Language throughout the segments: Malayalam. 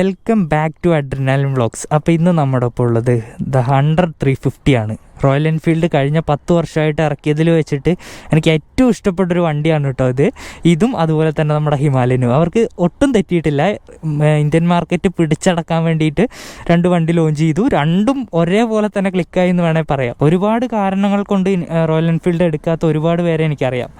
Welcome back to adrenaline vlogs അപ്പോൾ ഇന്ന് നമ്മുടെ ഒപ്പം ഉള്ളത് ദ ഹൺഡ്രഡ് ത്രീ ഫിഫ്റ്റി ആണ്. റോയൽ എൻഫീൽഡ് കഴിഞ്ഞ പത്ത് വർഷമായിട്ട് ഇറക്കിയതിൽ വെച്ചിട്ട് എനിക്ക് ഏറ്റവും ഇഷ്ടപ്പെട്ട ഒരു വണ്ടിയാണ് കേട്ടോ ഇത്. ഇതും അതുപോലെ തന്നെ നമ്മുടെ ഹിമാലയനും. അവർക്ക് ഒട്ടും തെറ്റിയിട്ടില്ല. ഇന്ത്യൻ മാർക്കറ്റ് പിടിച്ചടക്കാൻ വേണ്ടിയിട്ട് രണ്ട് വണ്ടി ലോഞ്ച് ചെയ്തു. രണ്ടും ഒരേപോലെ തന്നെ ക്ലിക്കായി എന്ന് വേണേൽ പറയാം. ഒരുപാട് കാരണങ്ങൾ കൊണ്ട് റോയൽ എൻഫീൽഡ് എടുക്കാത്ത ഒരുപാട് പേരെ എനിക്കറിയാം.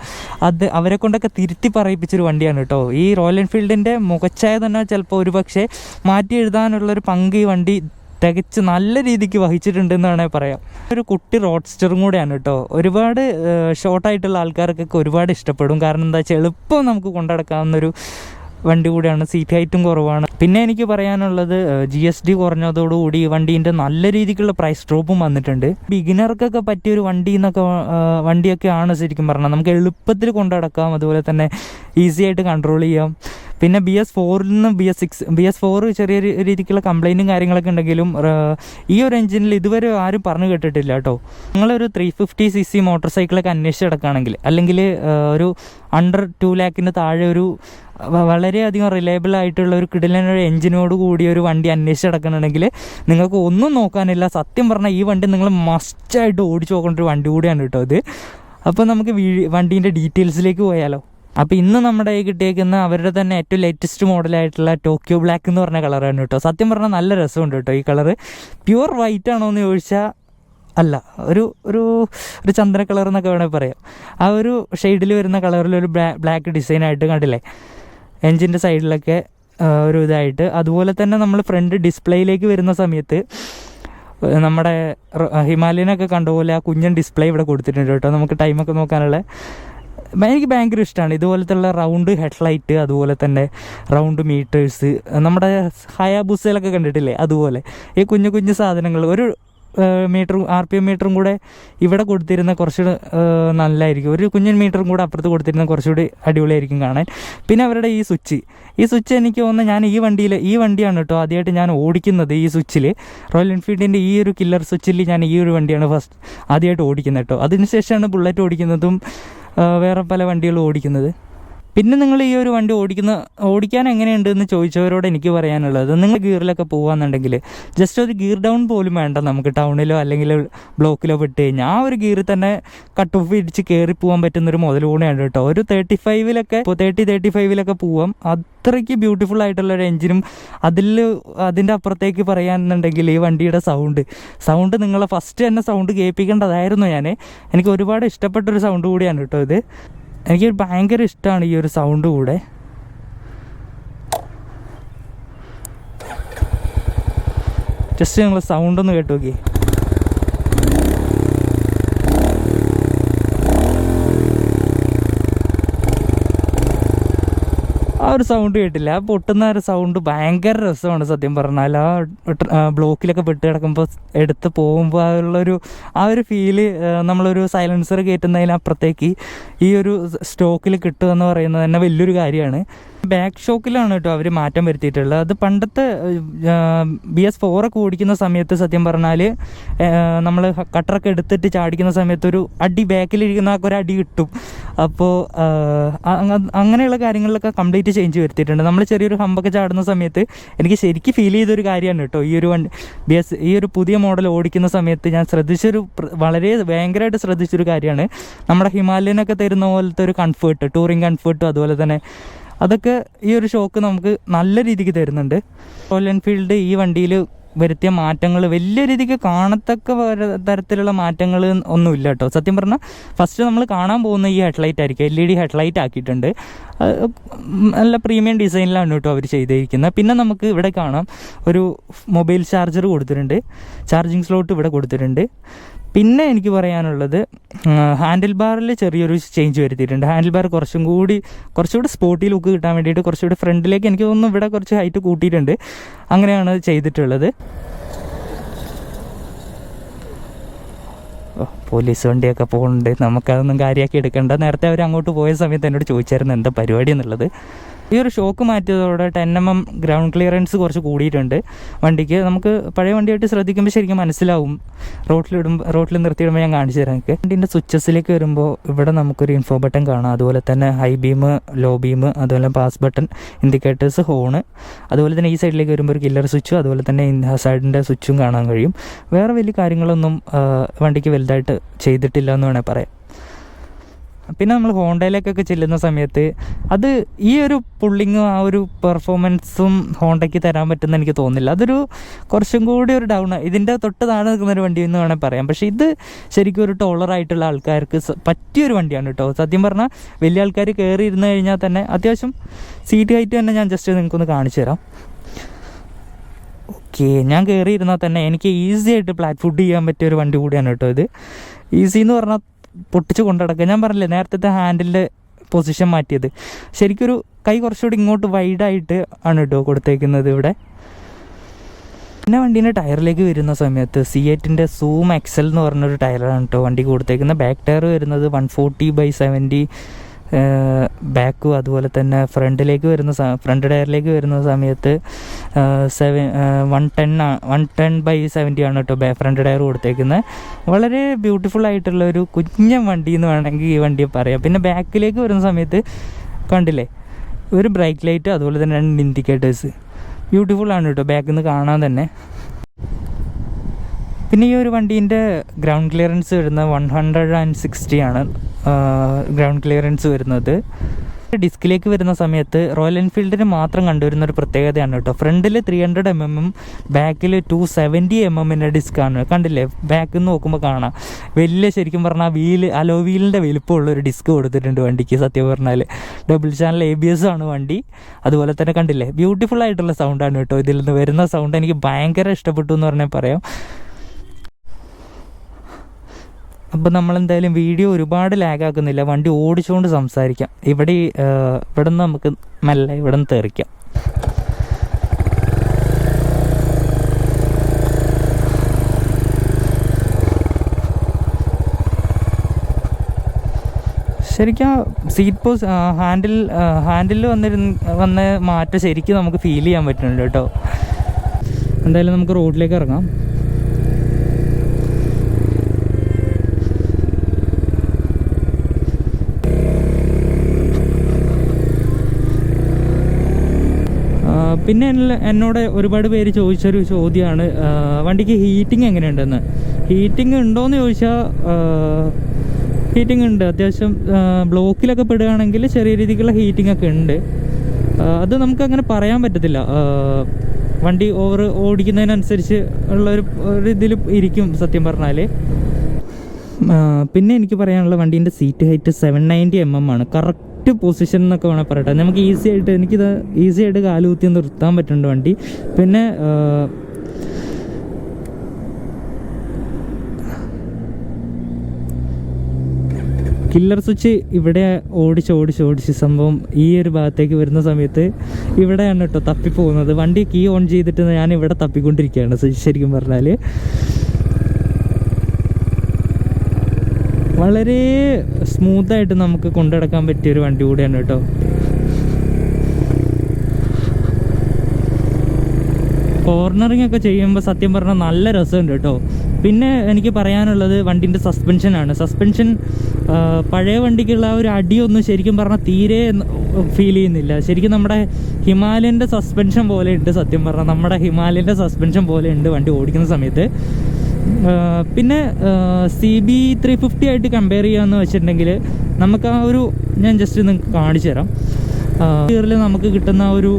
അത് അവരെ കൊണ്ടൊക്കെ തിരുത്തി പറയിപ്പിച്ചൊരു വണ്ടിയാണ് കേട്ടോ. ഈ റോയൽ എൻഫീൽഡിന്റെ മുഖച്ഛായ തന്നെ ചിലപ്പോൾ ഒരു പക്ഷേ മാറ്റി എഴുതാനുള്ളൊരു പങ്ക് ഈ വണ്ടി തികച്ച് നല്ല രീതിക്ക് വഹിച്ചിട്ടുണ്ട് എന്ന് വേണമെങ്കിൽ പറയാം. ഒരു കുട്ടി റോഡ്സ്റ്ററും കൂടെയാണ് കേട്ടോ ഒരുപാട് ഷോർട്ടായിട്ടുള്ള ആൾക്കാർക്കൊക്കെ ഒരുപാട് ഇഷ്ടപ്പെടും. കാരണം എന്താ വെച്ചാൽ എളുപ്പം നമുക്ക് കൊണ്ടുനടക്കാവുന്നൊരു വണ്ടി കൂടിയാണ്. സീറ്റ് ഹൈറ്റും കുറവാണ്. പിന്നെ എനിക്ക് പറയാനുള്ളത് ജി എസ് ഡി കുറഞ്ഞതോടുകൂടി വണ്ടീന്റെ നല്ല രീതിക്കുള്ള പ്രൈസ് ഡ്രോപ്പും വന്നിട്ടുണ്ട്. ബിഗിനർക്കൊക്കെ പറ്റിയൊരു വണ്ടി എന്നൊക്കെ വണ്ടിയൊക്കെ ആണ് ശരിക്കും പറഞ്ഞാൽ നമുക്ക് എളുപ്പത്തിൽ കൊണ്ടുനടക്കാം അതുപോലെ തന്നെ ഈസി ആയിട്ട് കൺട്രോൾ ചെയ്യാം. പിന്നെ ബി എസ് ഫോറിൽ നിന്ന് B S six B S four ചെറിയ രീതിക്കുള്ള കംപ്ലൈന്റും കാര്യങ്ങളൊക്കെ ഉണ്ടെങ്കിലും ഈ ഒരു എഞ്ചിനിൽ ഇതുവരെ ആരും പറഞ്ഞു കേട്ടിട്ടില്ല കേട്ടോ. നിങ്ങളൊരു three fifty C C motor സൈക്കിളൊക്കെ അന്വേഷിച്ച് കിടക്കുകയാണെങ്കിൽ അല്ലെങ്കിൽ ഒരു അണ്ടർ ടു ലാക്കിന് താഴെ ഒരു വളരെയധികം റിലയബിൾ ആയിട്ടുള്ള ഒരു കിടിലനൊരു എഞ്ചിനോട് കൂടിയ ഒരു വണ്ടി അന്വേഷിച്ച് കിടക്കണമെങ്കിൽ നിങ്ങൾക്ക് ഒന്നും നോക്കാനില്ല. സത്യം പറഞ്ഞാൽ ഈ വണ്ടി നിങ്ങൾ മസ്റ്റായിട്ട് ഓടിച്ചു നോക്കേണ്ട ഒരു വണ്ടി കൂടിയാണ് കേട്ടോ ഇത്. അപ്പോൾ നമുക്ക് വണ്ടീന്റെ ഡീറ്റെയിൽസിലേക്ക് പോയാലോ. അപ്പോൾ ഇന്ന് നമ്മുടെ കയ്യിൽ കിട്ടിയേക്കുന്ന അവരുടെ തന്നെ ഏറ്റവും ലേറ്റസ്റ്റ് മോഡലായിട്ടുള്ള ടോക്കിയോ ബ്ലാക്ക് എന്ന് പറഞ്ഞ കളറാണ് കേട്ടോ. സത്യം പറഞ്ഞാൽ നല്ല രസമുണ്ട് കേട്ടോ ഈ കളറ് പ്യുവർ വൈറ്റ് ആണോ എന്ന് ചോദിച്ചാൽ അല്ല ഒരു ഒരു ഒരു ചന്ദ്ര കളർ എന്നൊക്കെ വേണമെങ്കിൽ പറയാം. ആ ഒരു ഷെയ്ഡിൽ വരുന്ന കളറിൽ ഒരു ബ്ലാക്ക് ഡിസൈൻ ആയിട്ട് കണ്ടില്ലേ? എൻജിന്റെ സൈഡിലൊക്കെ ഒരു ഇതായിട്ട്. അതുപോലെ തന്നെ നമ്മൾ ഫ്രണ്ട് ഡിസ്പ്ലേയിലേക്ക് വരുന്ന സമയത്ത് നമ്മുടെ ഹിമാലയനൊക്കെ കണ്ട പോലെ ആ കുഞ്ഞൻ ഡിസ്പ്ലേ ഇവിടെ കൊടുത്തിട്ടുണ്ട് കേട്ടോ. നമുക്ക് ടൈമൊക്കെ നോക്കാനുള്ള എനിക്ക് ഭയങ്കര ഇഷ്ടമാണ് ഇതുപോലത്തുള്ള റൗണ്ട് ഹെഡ്ലൈറ്റ് അതുപോലെ തന്നെ റൗണ്ട് മീറ്റേഴ്സ് നമ്മുടെ ഹയാബുസയിലൊക്കെ കണ്ടിട്ടില്ലേ? അതുപോലെ. ഈ കുഞ്ഞു കുഞ്ഞു സാധനങ്ങൾ ഒരു മീറ്ററും ആർ പി എം മീറ്ററും കൂടെ ഇവിടെ കൊടുത്തിരുന്ന കുറച്ചുകൂടെ ഏഹ്, നല്ലതായിരിക്കും ഒരു കുഞ്ഞൻ മീറ്ററും കൂടെ അപ്പുറത്ത് കൊടുത്തിരുന്ന കുറച്ചുകൂടി അടിപൊളിയായിരിക്കും കാണാൻ. പിന്നെ അവരുടെ ഈ സ്വിച്ച്. ഈ സ്വിച്ച് എനിക്ക് തോന്നുന്നു ഞാൻ ഈ വണ്ടിയിൽ ഈ വണ്ടിയാണ് കേട്ടോ ആദ്യമായിട്ട് ഞാൻ ഓടിക്കുന്നത് ഈ സ്വിച്ചിൽ റോയൽ എൻഫീൽഡിന്റെ ഈ ഒരു കില്ലർ സ്വിച്ചിൽ ഞാൻ ഈ ഒരു വണ്ടിയാണ് ഫസ്റ്റ് ആദ്യമായിട്ട് ഓടിക്കുന്നത് കേട്ടോ അതിനുശേഷമാണ് ബുള്ളറ്റ് ഓടിക്കുന്നതും വേറെ പല വണ്ടികളും ഓടിക്കുന്നത്. പിന്നെ നിങ്ങൾ ഈ ഒരു വണ്ടി ഓടിക്കുന്ന ഓടിക്കാൻ എങ്ങനെയുണ്ട് എന്ന് ചോദിച്ചവരോട് എനിക്ക് പറയാനുള്ളത് നിങ്ങൾ ഗിയറിലൊക്കെ പോകാന്നുണ്ടെങ്കിൽ ജസ്റ്റ് ഒരു ഗിയർ ഡൗൺ പോലും വേണ്ട നമുക്ക് ടൗണിലോ അല്ലെങ്കിൽ ബ്ലോക്കിലോ പെട്ട് കഴിഞ്ഞാൽ ആ ഒരു ഗിയറിൽ തന്നെ കട്ട് ഓഫ് ഇടിച്ച് കയറി പോകാൻ പറ്റുന്ന ഒരു മുതൽ കൂടെയാണ് കേട്ടോ. ഒരു തേർട്ടി ഫൈവിലൊക്കെ ഇപ്പോൾ തേർട്ടി തേർട്ടി ഫൈവിലൊക്കെ പോവാം. അത്രയ്ക്ക് ബ്യൂട്ടിഫുൾ ആയിട്ടുള്ള ഒരു എഞ്ചിനും അതിൽ അതിന്റെ അപ്പുറത്തേക്ക് പറയാന്നുണ്ടെങ്കിൽ ഈ വണ്ടിയുടെ സൗണ്ട് സൗണ്ട് നിങ്ങളെ ഫസ്റ്റ് തന്നെ സൗണ്ട് കേൾപ്പിക്കേണ്ടതായിരുന്നു ഞാൻ എനിക്ക് ഒരുപാട് ഇഷ്ടപ്പെട്ടൊരു സൗണ്ട് കൂടിയാണ് കേട്ടോ ഇത്. എനിക്ക് ഭയങ്കര ഇഷ്ടമാണ് ഈ ഒരു സൗണ്ട് കൂടെ. ജസ്റ്റ് നിങ്ങൾ സൗണ്ട് ഒന്ന് കേട്ട് നോക്കി ഒരു സൗണ്ട് കേട്ടില്ല. ആ പൊട്ടുന്ന ഒരു സൗണ്ട് ഭയങ്കര രസമാണ് സത്യം പറഞ്ഞാൽ ആ ആ ബ്ലോക്കിലൊക്കെ പെട്ട് കിടക്കുമ്പോൾ എടുത്ത് പോകുമ്പോൾ ആ ഉള്ളൊരു ആ ഒരു ഫീൽ നമ്മളൊരു സൈലൻസർ കയറ്റുന്നതിനപ്പുറത്തേക്ക് ഈ ഒരു സ്റ്റോക്കിൽ കിട്ടുക എന്ന് പറയുന്നത് തന്നെ വലിയൊരു കാര്യമാണ്. ബാക്ക് ഷോക്കിലാണ് കേട്ടോ അവർ മാറ്റം വരുത്തിയിട്ടുള്ളത്. അത് പണ്ടത്തെ ബി എസ് ഫോറൊക്കെ ഓടിക്കുന്ന സമയത്ത് സത്യം പറഞ്ഞാൽ നമ്മൾ കട്ടറൊക്കെ എടുത്തിട്ട് ചാടിക്കുന്ന സമയത്ത് ഒരു അടി ബാക്കിലിരിക്കുന്ന ഒരു അടി കിട്ടും. അപ്പോൾ അങ്ങനെയുള്ള കാര്യങ്ങളിലൊക്കെ കംപ്ലീറ്റ് ചേഞ്ച് വരുത്തിയിട്ടുണ്ട്. നമ്മൾ ചെറിയൊരു ഹമ്പൊക്കെ ചാടുന്ന സമയത്ത് എനിക്ക് ശരിക്കും ഫീൽ ചെയ്തൊരു കാര്യമാണ് കേട്ടോ. ഈ ഒരു വണ്ടി ബി എസ് ഈ ഒരു പുതിയ മോഡൽ ഓടിക്കുന്ന സമയത്ത് ഞാൻ ശ്രദ്ധിച്ചൊരു വളരെ ഭയങ്കരമായിട്ട് ശ്രദ്ധിച്ചൊരു കാര്യമാണ്. നമ്മുടെ ഹിമാലയനൊക്കെ തരുന്ന പോലത്തെ ഒരു കംഫേർട്ട് ടൂറിങ് കംഫേർട്ടും അതുപോലെ തന്നെ അതൊക്കെ ഈ ഒരു ഷോക്ക് നമുക്ക് നല്ല രീതിക്ക് തരുന്നുണ്ട്. റോയൽ എൻഫീൽഡ് ഈ വണ്ടിയിൽ വരുത്തിയ മാറ്റങ്ങൾ വലിയ രീതിക്ക് കാണത്തക്ക തരത്തിലുള്ള മാറ്റങ്ങൾ ഒന്നുമില്ല കേട്ടോ. സത്യം പറഞ്ഞാൽ ഫസ്റ്റ് നമ്മൾ കാണാൻ പോകുന്ന ഈ ഹെഡ്ലൈറ്റ് ആയിരിക്കും. എൽ ഇ ഡി ഹെഡ്ലൈറ്റ് ആക്കിയിട്ടുണ്ട്. നല്ല പ്രീമിയം ഡിസൈനിലാണ് കേട്ടോ അവർ ചെയ്തിരിക്കുന്നത്. പിന്നെ നമുക്ക് ഇവിടെ കാണാം. ഒരു മൊബൈൽ ചാർജർ കൊടുത്തിട്ടുണ്ട്. ചാർജിങ് സ്ലോട്ട് ഇവിടെ കൊടുത്തിട്ടുണ്ട്. പിന്നെ എനിക്ക് പറയാനുള്ളത് ഹാൻഡിൽ ബാറിൽ ചെറിയൊരു ചേഞ്ച് വരുത്തിയിട്ടുണ്ട്. ഹാൻഡിൽ ബാർ കുറച്ചും കൂടി കുറച്ചുകൂടി സ്പോട്ടി ലുക്ക് കിട്ടാൻ വേണ്ടിയിട്ട് കുറച്ചുകൂടി ഫ്രണ്ടിലേക്ക് എനിക്ക് തോന്നുന്നു ഇവിടെ കുറച്ച് ഹൈറ്റ് കൂട്ടിയിട്ടുണ്ട്. അങ്ങനെയാണ് ചെയ്തിട്ടുള്ളത്. പോലീസ് വണ്ടിയൊക്കെ പോകുന്നുണ്ട്. നമുക്കതൊന്നും കാര്യമാക്കി എടുക്കേണ്ട. നേരത്തെ അവർ അങ്ങോട്ട് പോയ സമയത്ത് എന്നോട് ചോദിച്ചായിരുന്നു എന്താ പരിപാടി എന്നുള്ളത്. ഈ ഒരു shock മാറ്റിയതോടെ ten M M ground clearance കുറച്ച് കൂടിയിട്ടുണ്ട്. വണ്ടിക്ക് നമുക്ക് പഴയ വണ്ടിയായിട്ട് ശ്രദ്ധിക്കുമ്പോൾ ശരിക്കും മനസ്സിലാവും. റോട്ടിലിടുമ്പോൾ റോട്ടിൽ നിർത്തിയിടുമ്പോൾ ഞാൻ കാണിച്ചു തരാം എനിക്ക് വണ്ടിന്റെ സ്വിച്ചസിലേക്ക് വരുമ്പോൾ ഇവിടെ നമുക്കൊരു ഇൻഫോ ബട്ടൺ കാണാം. അതുപോലെ തന്നെ ഹൈ ബീം ലോ ബീം അതുപോലെ പാസ് ബട്ടൺ ഇൻഡിക്കേറ്റേഴ്സ് ഹോണ് അതുപോലെ തന്നെ ഈ സൈഡിലേക്ക് വരുമ്പോൾ ഒരു കില്ലർ സ്വിച്ചും അതുപോലെ തന്നെ സൈഡിന്റെ സ്വിച്ചും കാണാൻ കഴിയും. വേറെ വലിയ കാര്യങ്ങളൊന്നും വണ്ടിക്ക് വലുതായിട്ട് ചെയ്തിട്ടില്ല എന്ന് വേണേൽ പറയാം. പിന്നെ നമ്മൾ ഹോണ്ടയിലേക്കൊക്കെ ചെല്ലുന്ന സമയത്ത് അത് ഈ ഒരു പുള്ളിങ്ങും ആ ഒരു പെർഫോമൻസും ഹോണ്ടയ്ക്ക് തരാൻ പറ്റുമെന്ന് എനിക്ക് തോന്നുന്നില്ല. അതൊരു കുറച്ചും കൂടി ഒരു ഡൗൺ ഇതിന്റെ തൊട്ട് താഴെ നിൽക്കുന്ന ഒരു വണ്ടി എന്ന് വേണേൽ പറയാം. പക്ഷേ ഇത് ശരിക്കും ഒരു ടോളറായിട്ടുള്ള ആൾക്കാർക്ക് പറ്റിയൊരു വണ്ടിയാണ് കേട്ടോ. സത്യം പറഞ്ഞാൽ വലിയ ആൾക്കാർ കയറി ഇരുന്ന് കഴിഞ്ഞാൽ തന്നെ അത്യാവശ്യം സീറ്റ് ഹൈറ്റ് തന്നെ ഞാൻ ജസ്റ്റ് നിങ്ങൾക്കൊന്ന് കാണിച്ചു തരാം. ഓക്കെ ഞാൻ കയറി ഇരുന്നാൽ തന്നെ എനിക്ക് ഈസി ആയിട്ട് പ്ലാറ്റ് ഫുഡ് ചെയ്യാൻ പറ്റിയ ഒരു വണ്ടി കൂടിയാണ് കേട്ടോ ഇത്. ഈസി എന്ന് പറഞ്ഞാൽ പൊട്ടിച്ച് കൊണ്ടുനടക്കുക ഞാൻ പറഞ്ഞില്ലേ നേരത്തെ ഹാൻഡിലിന്റെ പൊസിഷൻ മാറ്റിയത്. ശരിക്കൊരു കൈ കുറച്ചുകൂടി ഇങ്ങോട്ട് വൈഡായിട്ട് ആണ് കേട്ടോ കൊടുത്തേക്കുന്നത് ഇവിടെ. പിന്നെ വണ്ടീന്റെ ടയറിലേക്ക് വരുന്ന സമയത്ത് സി എറ്റിന്റെ സൂം എക്സൽ എന്ന് പറഞ്ഞൊരു ടയറാണ് കേട്ടോ വണ്ടി കൊടുത്തേക്കുന്നത്. ബാക്ക് ടയർ വരുന്നത് വൺ ഫോർട്ടി ബൈ സെവന്റി ബാക്കും അതുപോലെ തന്നെ ഫ്രണ്ടിലേക്ക് വരുന്ന ഫ്രണ്ട് ടയറിലേക്ക് വരുന്ന സമയത്ത് seven one ten one ten by seventy ആണ് കേട്ടോ ഫ്രണ്ട് ടയർ കൊടുത്തേക്കുന്നത് വളരെ ബ്യൂട്ടിഫുൾ ആയിട്ടുള്ള ഒരു കുഞ്ഞൻ വണ്ടി എന്ന് വേണമെങ്കിൽ ഈ വണ്ടിയെ പറയാം. പിന്നെ ബാക്കിലേക്ക് വരുന്ന സമയത്ത് കണ്ടില്ലേ? ഒരു ബ്രേക്ക് ലൈറ്റ് അതുപോലെ തന്നെ രണ്ട് ഇൻഡിക്കേറ്റേഴ്സ് ബ്യൂട്ടിഫുൾ ആണ് കേട്ടോ ബാക്കിൽ നിന്ന് കാണാൻ തന്നെ. പിന്നെ ഈ ഒരു വണ്ടീന്റെ ഗ്രൗണ്ട് ക്ലിയറൻസ് വരുന്നത് വൺ ഹൺഡ്രഡ് ആൻഡ് സിക്സ്റ്റി ആണ്. ഗ്രൗണ്ട് ക്ലിയറൻസ് വരുന്നത്. ഡിസ്കിലേക്ക് വരുന്ന സമയത്ത് റോയൽ എൻഫീൽഡിന് മാത്രം കണ്ടുവരുന്ന ഒരു പ്രത്യേകതയാണ് കേട്ടോ. ഫ്രണ്ടിൽ ത്രീ ഹൺഡ്രഡ് എം എമ്മും ബാക്കിൽ ടു സെവന്റി എം എമ്മിന്റെ ഡിസ്ക്കാണ് കണ്ടില്ലേ? ബാക്കിൽ നിന്ന് നോക്കുമ്പോൾ കാണാം. വലിയ ശരിക്കും പറഞ്ഞാൽ വീൽ അലോ വീലിന്റെ വലിപ്പമുള്ള ഒരു ഡിസ്ക് കൊടുത്തിട്ടുണ്ട് വണ്ടിക്ക് സത്യം പറഞ്ഞാൽ double channel A B S ആണ് വണ്ടി. അതുപോലെ തന്നെ കണ്ടില്ലേ? ബ്യൂട്ടിഫുൾ ആയിട്ടുള്ള സൗണ്ടാണ് കേട്ടോ ഇതിൽ നിന്ന് വരുന്ന സൗണ്ട് എനിക്ക് ഭയങ്കര ഇഷ്ടപ്പെട്ടു എന്ന് പറഞ്ഞാൽ പറയാം. അപ്പോൾ നമ്മളെന്തായാലും വീഡിയോ ഒരുപാട് ലാഗ് ആക്കുന്നില്ല വണ്ടി ഓടിച്ചുകൊണ്ട് സംസാരിക്കാം. ഇവിടെ ഇവിടെ നിന്ന് നമുക്ക് മെല്ലെ ഇവിടെ നിന്ന് തെറിക്കാം. ശരിക്കും സീറ്റ് പോസ് ഹാൻഡിൽ ഹാൻഡിൽ വന്നിരുന്ന് വന്ന മാറ്റം ശരിക്കും നമുക്ക് ഫീൽ ചെയ്യാൻ പറ്റുന്നുണ്ട് കേട്ടോ. എന്തായാലും നമുക്ക് റോഡിലേക്ക് ഇറങ്ങാം. പിന്നെ എന്നോട് ഒരുപാട് പേര് ചോദിച്ചൊരു ചോദ്യമാണ് വണ്ടിക്ക് ഹീറ്റിംഗ് എങ്ങനെയുണ്ടെന്ന്? ഹീറ്റിംഗ് ഉണ്ടോയെന്ന് ചോദിച്ചാൽ ഹീറ്റിംഗ് ഉണ്ട്. അത്യാവശ്യം ബ്ലോക്കിലൊക്കെ പെടുകയാണെങ്കിൽ ചെറിയ രീതിക്കുള്ള ഹീറ്റിംഗ് ഒക്കെ ഉണ്ട്. അത് നമുക്ക് അങ്ങനെ പറയാൻ പറ്റത്തില്ല. വണ്ടി ഓവർ ഓടിക്കുന്നതിനനുസരിച്ച് ഉള്ള ഒരു ഇതിൽ ഇരിക്കും സത്യം പറഞ്ഞാൽ പിന്നെ എനിക്ക് പറയാനുള്ള വണ്ടീന്റെ seat height seven ninety M M ആണ്. കറക്റ്റ് പൊസിഷൻ എന്നൊക്കെ വേണേൽ പറയട്ടെ. നമുക്ക് ഈസി ആയിട്ട് എനിക്കിത് ഈസി ആയിട്ട് കാലുകുത്തി നിർത്താൻ പറ്റുന്നുണ്ട് വണ്ടി. പിന്നെ കില്ലർ സ്വിച്ച് ഇവിടെ ഓടിച്ച് ഓടിച്ച് ഓടിച്ച് സംഭവം ഈ ഒരു ഭാഗത്തേക്ക് വരുന്ന സമയത്ത് ഇവിടെയാണ് കേട്ടോ തപ്പിപ്പോകുന്നത്. വണ്ടി കീ ഓൺ ചെയ്തിട്ട് ഞാൻ ഇവിടെ തപ്പിക്കൊണ്ടിരിക്കുകയാണ്. ശരിക്കും പറഞ്ഞാൽ വളരെ സ്മൂത്തായിട്ട് നമുക്ക് കൊണ്ടുനടക്കാൻ പറ്റിയ ഒരു വണ്ടി കൂടിയാണ് കേട്ടോ. കോർണറിങ് ഒക്കെ ചെയ്യുമ്പോൾ സത്യം പറഞ്ഞാൽ നല്ല രസമുണ്ട് കേട്ടോ. പിന്നെ എനിക്ക് പറയാനുള്ളത് വണ്ടിന്റെ സസ്പെൻഷനാണ് സസ്പെൻഷൻ പഴയ വണ്ടിക്കുള്ള ഒരു അടിയൊന്നും ശരിക്കും പറഞ്ഞാൽ തീരെ ഫീൽ ചെയ്യുന്നില്ല. ശരിക്കും നമ്മുടെ ഹിമാലയന്റെ സസ്പെൻഷൻ പോലെ ഉണ്ട് സത്യം പറഞ്ഞാൽ നമ്മുടെ ഹിമാലയന്റെ സസ്പെൻഷൻ പോലെ ഉണ്ട് വണ്ടി ഓടിക്കുന്ന സമയത്ത്. പിന്നെ സി ബി ത്രീ ഫിഫ്റ്റി ആയിട്ട് കമ്പയർ ചെയ്യാമെന്ന് വെച്ചിട്ടുണ്ടെങ്കിൽ നമുക്ക് ആ ഒരു ഞാൻ ജസ്റ്റ് നിങ്ങൾക്ക് കാണിച്ചു തരാം. ഇയറിൽ നമുക്ക് കിട്ടുന്ന ഒരു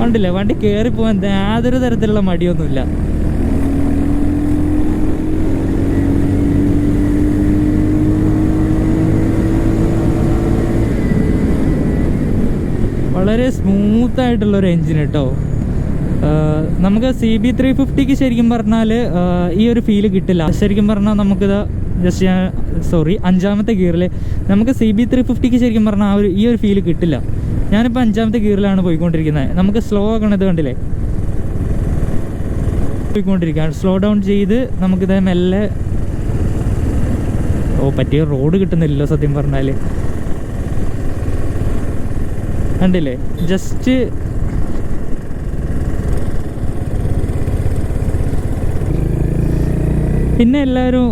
കണ്ടില്ല? വണ്ടി കയറിപ്പോകാൻ യാതൊരു തരത്തിലുള്ള മടിയൊന്നുമില്ല. വളരെ സ്മൂത്ത് ആയിട്ടുള്ള ഒരു എഞ്ചിൻ കേട്ടോ നമുക്ക് സി ബി ത്രീ ഫിഫ്റ്റിക്ക് ശരിക്കും പറഞ്ഞാൽ ഈ ഒരു ഫീൽ കിട്ടില്ല. ശരിക്കും പറഞ്ഞാൽ നമുക്കിത് ജസ്റ്റ് ഞാൻ സോറി അഞ്ചാമത്തെ ഗിയറിൽ നമുക്ക് സി ബി ത്രീ ഫിഫ്റ്റിക്ക് ശരിക്കും പറഞ്ഞാൽ ആ ഒരു ഈ ഒരു ഫീൽ കിട്ടില്ല. ഞാനിപ്പോൾ അഞ്ചാമത്തെ ഗിയറിലാണ് പോയിക്കൊണ്ടിരിക്കുന്നത് നമുക്ക് സ്ലോ ആക്കണത് കണ്ടില്ലേ? പോയിക്കൊണ്ടിരിക്കുകയാണ്. സ്ലോ ഡൗൺ ചെയ്ത് നമുക്കിത് മെല്ലെ ഓ പറ്റിയ റോഡ് കിട്ടുന്നില്ലല്ലോ സത്യം പറഞ്ഞാൽ കണ്ടില്ലേ? ജസ്റ്റ് പിന്നെ എല്ലാവരും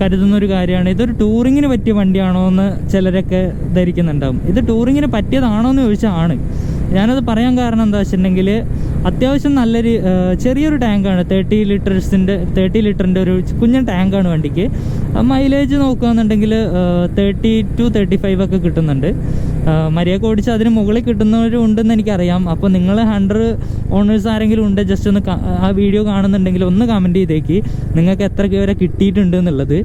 കരുതുന്ന ഒരു കാര്യമാണ്. ഇതൊരു ടൂറിങ്ങിന് പറ്റിയ വണ്ടിയാണോ എന്ന് ചിലരൊക്കെ ധരിക്കുന്നുണ്ടാവും. ഇത് ടൂറിങ്ങിന് പറ്റിയതാണോ എന്ന് ചോദിച്ചാൽ ആണ്. ഞാനത് പറയാൻ കാരണം എന്താ വെച്ചിട്ടുണ്ടെങ്കിൽ അത്യാവശ്യം നല്ലൊരു ചെറിയൊരു ടാങ്കാണ്. തേർട്ടി ലിറ്റേഴ്സിന്റെ തേർട്ടി ലിറ്ററിന്റെ ഒരു കുഞ്ഞൻ ടാങ്കാണ് വണ്ടിക്ക്. മൈലേജ് നോക്കുകയാണെന്നുണ്ടെങ്കിൽ തേർട്ടി ടു തേർട്ടി ഫൈവ് ഒക്കെ കിട്ടുന്നുണ്ട്. മര്യാദ ഓടിച്ച് അതിന് മുകളിൽ കിട്ടുന്നവരും ഉണ്ടെന്ന് എനിക്കറിയാം. അപ്പോൾ നിങ്ങൾ ഹൺഡ്രഡ് ഓണേഴ്സ് ആരെങ്കിലും ഉണ്ട് ജസ്റ്റ് ഒന്ന് ആ വീഡിയോ കാണുന്നുണ്ടെങ്കിൽ ഒന്ന് കമന്റ് ചെയ്തേക്ക്. നിങ്ങൾക്ക് എത്ര വരെ കിട്ടിയിട്ടുണ്ട് എന്നുള്ളത്.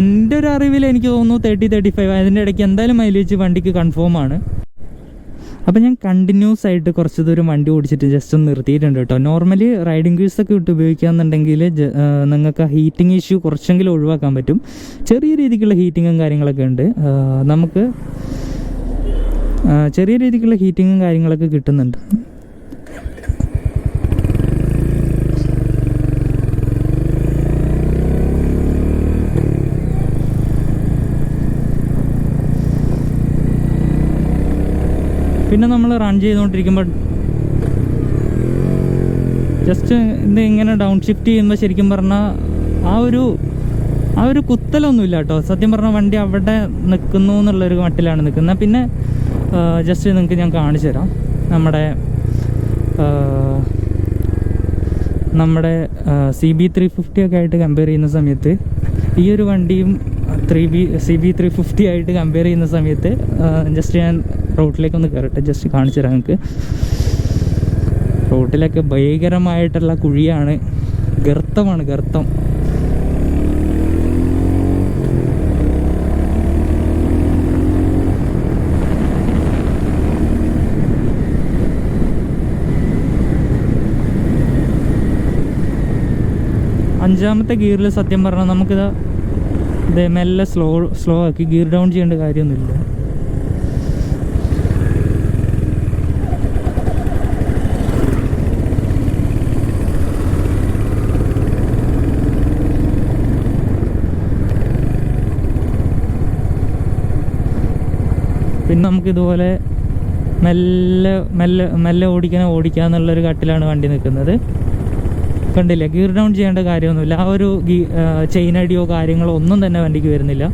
എന്റെ ഒരു അറിവിൽ എനിക്ക് തോന്നുന്നു തേർട്ടി തേർട്ടി ഫൈവ് അതിന്റെ ഇടയ്ക്ക് എന്തായാലും മൈലേജ് വണ്ടിക്ക് കൺഫേം ആണ്. അപ്പോൾ ഞാൻ കണ്ടിന്യൂസ് ആയിട്ട് കുറച്ച് ദൂരം വണ്ടി ഓടിച്ചിട്ട് ജസ്റ്റ് ഒന്ന് നിർത്തിയിട്ടുണ്ട് കേട്ടോ നോർമലി റൈഡിംഗ് ഗീഴ്സ് ഒക്കെ ഇട്ട് ഉപയോഗിക്കുകയെന്നുണ്ടെങ്കിൽ നിങ്ങൾക്ക് ഹീറ്റിംഗ് ഇഷ്യൂ കുറച്ചെങ്കിലും ഒഴിവാക്കാൻ പറ്റും. ചെറിയ രീതിക്കുള്ള ഹീറ്റിങ്ങും കാര്യങ്ങളൊക്കെ ഉണ്ട്. നമുക്ക് ചെറിയ രീതിക്കുള്ള ഹീറ്റിങ്ങും കാര്യങ്ങളൊക്കെ കിട്ടുന്നുണ്ട്. പിന്നെ നമ്മൾ റൺ ചെയ്തുകൊണ്ടിരിക്കുമ്പോൾ ജസ്റ്റ് ഇത് ഇങ്ങനെ ഡൗൺ ഷിഫ്റ്റ് ചെയ്യുമ്പോൾ ശരിക്കും പറഞ്ഞാൽ ആ ഒരു ആ ഒരു കുത്തലൊന്നുമില്ല കേട്ടോ സത്യം പറഞ്ഞാൽ വണ്ടി അവിടെ നിൽക്കുന്നു എന്നുള്ളൊരു മട്ടിലാണ് നിൽക്കുന്നത്. പിന്നെ ജസ്റ്റ് നിങ്ങൾക്ക് ഞാൻ കാണിച്ചു തരാം. നമ്മുടെ നമ്മുടെ സി ബി ത്രീ ഫിഫ്റ്റി ഒക്കെ ആയിട്ട് കമ്പയർ ചെയ്യുന്ന സമയത്ത് ഈ ഒരു വണ്ടിയും three B C B three fifty ആയിട്ട് കമ്പയർ ചെയ്യുന്ന സമയത്ത് ജസ്റ്റ് ഞാൻ റോട്ടിലേക്ക് ഒന്ന് കയറട്ടെ ജസ്റ്റ് കാണിച്ചു തരാം നിങ്ങൾക്ക് റോട്ടിലൊക്കെ ഭയങ്കരമായിട്ടുള്ള കുഴിയാണ്. ഗർത്തമാണ് ഗർത്തം. അഞ്ചാമത്തെ ഗിയറിൽ സത്യം പറഞ്ഞാൽ നമുക്കിത് മെല്ലെ സ്ലോ സ്ലോ ആക്കി ഗിയർ ഡൗൺ ചെയ്യേണ്ട കാര്യമൊന്നുമില്ല. പിന്നെ നമുക്ക് ഇതുപോലെ മെല്ലെ മെല്ലെ മെല്ലെ ഓടിക്കാൻ ഓടിക്കുക എന്നുള്ളൊരു കട്ടിലാണ് വണ്ടി നിൽക്കുന്നത്. കണ്ടില്ല? ഗിയർ ഡൗൺ ചെയ്യേണ്ട കാര്യമൊന്നുമില്ല. ആ ഒരു ചെയിൻ അടിയോ കാര്യങ്ങളോ ഒന്നും തന്നെ വണ്ടിക്ക് വരുന്നില്ല.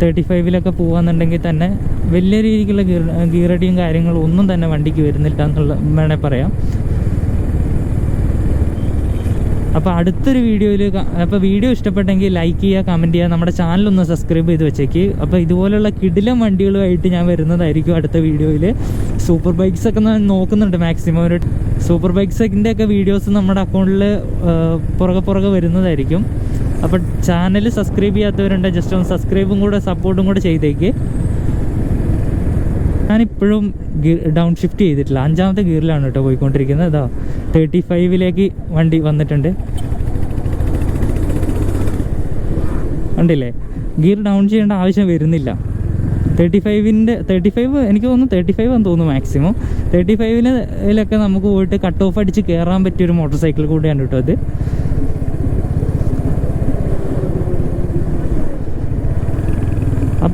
തേർട്ടി ഫൈവിലൊക്കെ പോകാന്നുണ്ടെങ്കിൽ തന്നെ വലിയ രീതിക്കുള്ള ഗിയർ അടിയും കാര്യങ്ങളും ഒന്നും തന്നെ വണ്ടിക്ക് വരുന്നില്ല എന്നുള്ള വേണേൽ പറയാം. അപ്പോൾ അടുത്തൊരു വീഡിയോയിൽ അപ്പോൾ വീഡിയോ ഇഷ്ടപ്പെട്ടെങ്കിൽ ലൈക്ക് ചെയ്യുക കമന്റ് ചെയ്യുക നമ്മുടെ ചാനലൊന്ന് സബ്സ്ക്രൈബ് ചെയ്ത് വെച്ചേക്ക്. അപ്പോൾ ഇതുപോലുള്ള കിടിലം വണ്ടികളുമായിട്ട് ഞാൻ വരുന്നതായിരിക്കും അടുത്ത വീഡിയോയിൽ സൂപ്പർ ബൈക്സ് ഒക്കെ ഞാൻ നോക്കുന്നുണ്ട് മാക്സിമം ഒരു സൂപ്പർ ബൈക്സിന്റെ ഒക്കെ വീഡിയോസ് നമ്മുടെ അക്കൗണ്ടിൽ പുറകെ പുറകെ വരുന്നതായിരിക്കും. അപ്പോൾ ചാനൽ സബ്സ്ക്രൈബ് ചെയ്യാത്തവരുണ്ട് ജസ്റ്റ് ഒന്ന് സബ്സ്ക്രൈബും കൂടെ സപ്പോർട്ടും കൂടെ ചെയ്തേക്ക്. ഞാനിപ്പോഴും ഗിയർ ഡൗൺ ഷിഫ്റ്റ് ചെയ്തിട്ടില്ല. അഞ്ചാമത്തെ ഗിയറിലാണ് കേട്ടോ പോയിക്കൊണ്ടിരിക്കുന്നത്. ഇതാ തേർട്ടി ഫൈവിലേക്ക് വണ്ടി വന്നിട്ടുണ്ട്. ഉണ്ടല്ലേ ഗിയർ ഡൗൺ ചെയ്യേണ്ട ആവശ്യം വരുന്നില്ല. തേർട്ടി ഫൈവിന്റെ തേർട്ടി ഫൈവ് എനിക്ക് തോന്നുന്നു തേർട്ടി ഫൈവ് എന്ന് തോന്നുന്നു മാക്സിമം തേർട്ടി ഫൈവിലൊക്കെ നമുക്ക് പോയിട്ട് കട്ട് ഓഫ് അടിച്ച് കയറാൻ പറ്റിയൊരു മോട്ടോർ സൈക്കിൾ കൂടിയാണ് കേട്ടോ അത്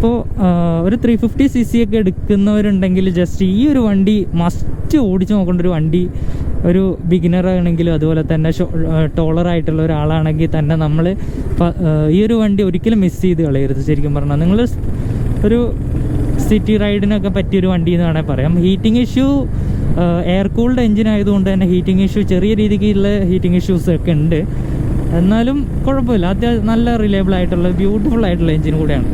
അപ്പോൾ ഒരു ത്രീ ഫിഫ്റ്റി സി സി ഒക്കെ എടുക്കുന്നവരുണ്ടെങ്കിൽ ജസ്റ്റ് ഈ ഒരു വണ്ടി മസ്റ്റ് ഓടിച്ച് നോക്കേണ്ട ഒരു വണ്ടി ഒരു ബിഗിനർ ആണെങ്കിലും അതുപോലെ തന്നെ ടോളർ ആയിട്ടുള്ള ഒരാളാണെങ്കിൽ തന്നെ നമ്മൾ ഈ ഒരു വണ്ടി ഒരിക്കലും മിസ് ചെയ്ത് കളയരുത്. ശരിക്കും പറഞ്ഞാൽ നിങ്ങൾ ഒരു സിറ്റി റൈഡിനൊക്കെ പറ്റിയൊരു വണ്ടി എന്ന് വേണമെങ്കിൽ പറയാം. Heating issue air cooled engine ആയതുകൊണ്ട് തന്നെ ഹീറ്റിംഗ് ഇഷ്യൂ ചെറിയ രീതിക്കുള്ള ഹീറ്റിംഗ് ഇഷ്യൂസ് ഒക്കെ ഉണ്ട്. എന്നാലും കുഴപ്പമില്ല. അത്യാവശ്യം നല്ല റിലയബിൾ ആയിട്ടുള്ള ബ്യൂട്ടിഫുൾ ആയിട്ടുള്ള എഞ്ചിൻ കൂടെയാണ്.